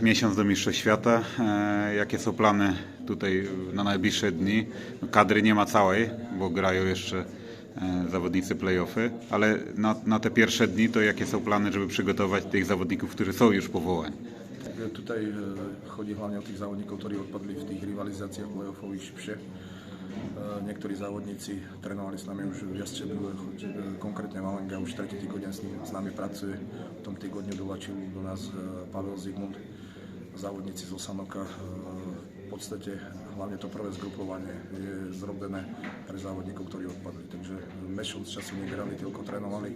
miesiąc do Mistrzostw Świata. E, Jakie są plany tutaj na najbliższe dni? No, Kadry nie ma całej, bo grają jeszcze e, zawodnicy playoffy, ale na, na te pierwsze dni to jakie są plany, żeby przygotować tych zawodników, którzy są już powołani? Tak, Tutaj e, chodzi hlavne o tých závodníkov, ktorí odpadli v tých rivalizáciách playoffových šipšie. E, Niektorí závodníci trénovali s nami už v Jastřebu, e, konkrétne Malenga už tretí týždeň s, s nami pracuje. V tom týgodňu dolačil do nás e, Pavel Zigmund, závodníci z Osanoka. E, V podstate hlavne to prvé zgrupovanie je zrobené pre závodníkov, ktorí odpadli. Takže mešov z času negrali, toľko trénovali.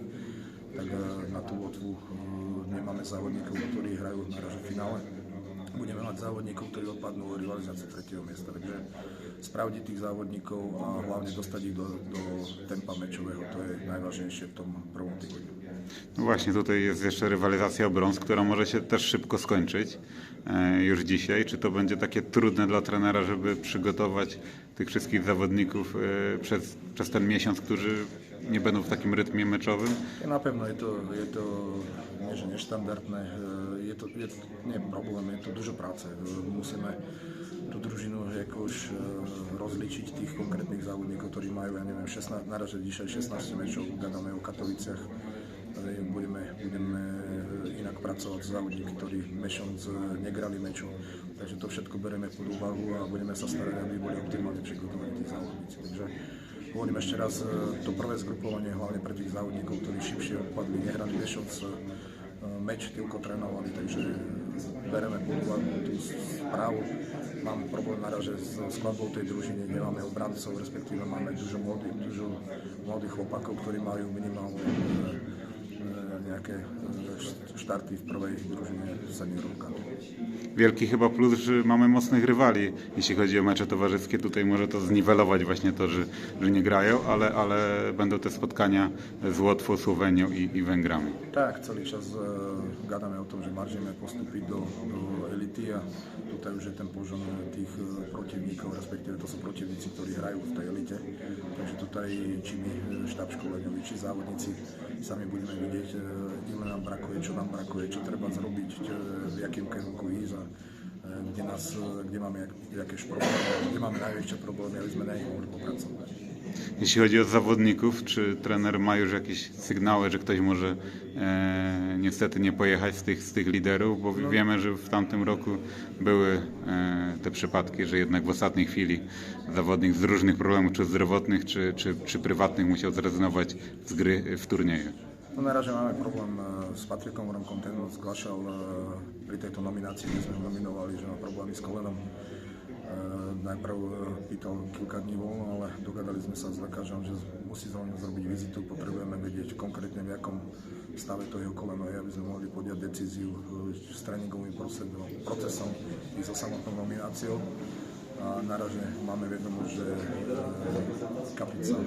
Tak e, na tú Lotvu e, nemáme závodníkov, ktorí hrajú na finále. Budeme mať závodníkov, ktorí odpadnú o rivalizáciu tretieho miesta. Takže spravdiť tých závodníkov a hlavne dostať ich do, do tempa mečového, to je najważniejsze w tom prvom tygodniu. No właśnie, tutaj jest jeszcze rywalizacja o brąz, która może się też szybko skończyć e, już dzisiaj. Czy to będzie takie trudne dla trenera, żeby przygotować tych wszystkich zawodników e, przez, przez ten miesiąc, którzy nie będą w takim rytmie meczowym? Napevno je to, je to nie, že neštandardné, e, je to, je to nie problém, je to dużo práce. E, Musíme tú družinu jakož e, rozličiť tých konkrétnych závodníkov, ktorí majú, ja neviem, 16, naraže dzisiaj 16 mečov, gadame o Katoviciach, budeme, budeme inak pracovať s závodníky, ktorí mešonc e, negrali meču. Takže to všetko bereme pod úvahu a budeme sa starať, aby boli optimálne prigotovaní tí závodníci. Takže hovorím ešte raz, e, to prvé zgrupovanie hlavne pre tých závodníkov, ktorí šipšie odpadli, nehrali mešonc, e, meč tylko trénovali, takže bereme pod úvahu tú správu. Mám problém naraže s skladbou tej družiny, nemáme obrancov, respektíve máme dużo mladých, dużo mladých chlopakov, ktorí majú minimálne e, e, nejaké e, štarty v prvej drużynie seniorówka. Wielki chyba plus, że mamy mocnych rywali, jeśli chodzi o mecze towarzyskie. Tutaj może to zniwelować właśnie to, że, że nie grają, ale, ale będą te spotkania z Łotwą, Słowenią i, i Węgrami. Tak, celý čas e, gadame o tom, že maržíme postúpiť do, do elity a tutaj je ten požon tých e, protivníkov, respektíve to sú protivníci, ktorí hrajú v tej elite. Takže tutaj my e, štáb školeniový, závodníci sami budeme vidieť, e, ile nám brakuje, čo nám brakuje, čo treba zrobiť, e, v jakým kierunku ísť a kde, nás, kde máme jak, jakieś problémy, kde máme najväčšie problémy, aby sme na nich mohli popracovať. Jeśli chodzi o zawodników, czy trener ma już jakieś sygnały, że ktoś może e, niestety nie pojechać z tych, z tych liderów, bo wiemy, że w tamtym roku były e, te przypadki, że jednak w ostatniej chwili zawodnik z różnych problemów, czy zdrowotnych, czy, czy, czy prywatnych musiał zrezygnować z gry w turnieju. No naraz máme problém e, s Patrikom Romkom, ten e, pri tejto nominácii, kde sme ho nominovali, že má problémy. E, Najprv e, pýtal kilka dní voľno, ale dogadali sme sa s lekářom, že musí za ňou zrobiť vizitu, potrebujeme vedieť konkrétne v jakom stave to jeho koleno je, aby sme mohli podať decíziu e, s tréningovým procesom, i so samotnou nomináciou. A narazne máme vedomosť, že kapica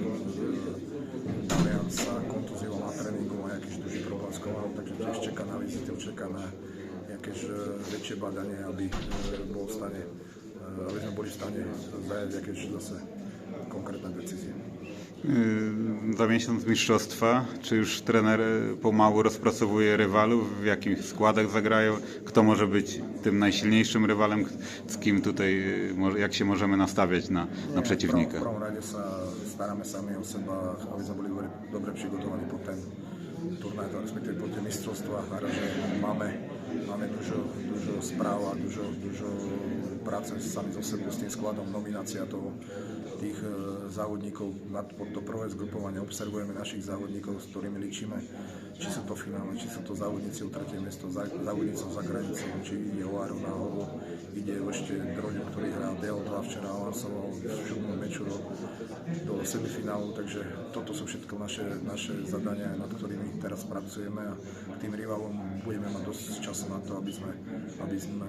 Damian sa kontuzioval na tréningu, má jakýś duży problém takže tiež čeká na vizitu, čeká na e, väčšie badanie, aby bol v stane, e, aby sme boli v stane zajať jakieś zase konkrétne decyzje. Za miesiąc mistrzostwa, czy już trener e, pomału rozpracowuje rywalów, w jakich składach zagrają, kto może być tym najsilniejszym rywalem, z kim tutaj, może- jak się możemy nastawiać na, na V przeciwnika? prvom rade sa staráme sami o seba, aby sme boli dobre, přigotovaní po ten turnaj, to respektíve po tie mistrovstvá. Naraz, máme, máme dužo, dužo správ a dužo, dužo práce sami so sebou s tým skladom, nominácia toho, tých e, závodníkov. Pod to prvé zgrupovanie observujeme našich závodníkov, s ktorými ličíme, či sú to finále, či sú to závodníci o tretie miesto, zá- závodníci za hranicou, či ide o Aru alebo ide ešte Droňo, ktorý hrá DL2 včera avansoval v šudnom meču do semifinálu, takže toto sú všetko naše, naše zadania, nad ktorými teraz pracujeme a k tým rivalom budeme mať dosť času na to, aby sme, aby sme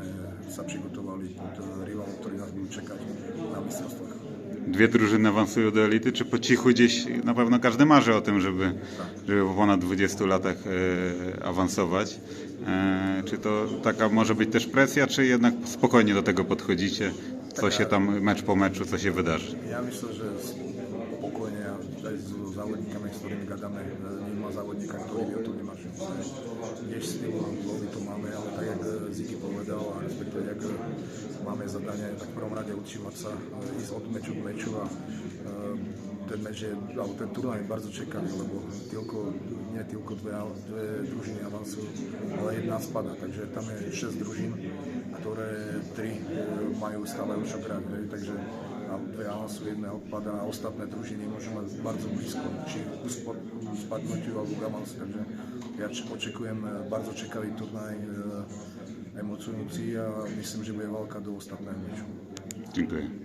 sa prigotovali pod rivalov, ktorí nás budú čekať na mistrovstvách. Dwie drużyny awansują do elity, czy po cichu gdzieś, na pewno każdy marzy o tym, żeby, żeby po ponad 20 latach e, awansować. E, czy to taka może być też presja, czy jednak spokojnie do tego podchodzicie, co się tam mecz po meczu, co się wydarzy? Ja myślę, że závodníkami, s ktorými gadame, nemá závodníka, ktorý by o tom nemaril. Gdzieś z tyłu głowy to máme, ale tak jak Ziki povedal a to jak e, máme zadanie, tak v prvom rade učívať sa, e, ísť od meču k meču a e, ten meč je, alebo ten turnaj je bardzo čekaný, lebo tylko, nie tylko dve, dve družiny avansujú, ale jedna spada, takže tam je 6 družín, ktoré tri e, majú stále už hej, takže dve avansujú, jedna odpada a ostatné družiny môžu mať bardzo blízko, či k spadnutiu alebo k avansu, takže ja očekujem bardzo čekavý turnaj, e, emocujúci a myslím, že bude válka do ostatného meču. Dziękuję.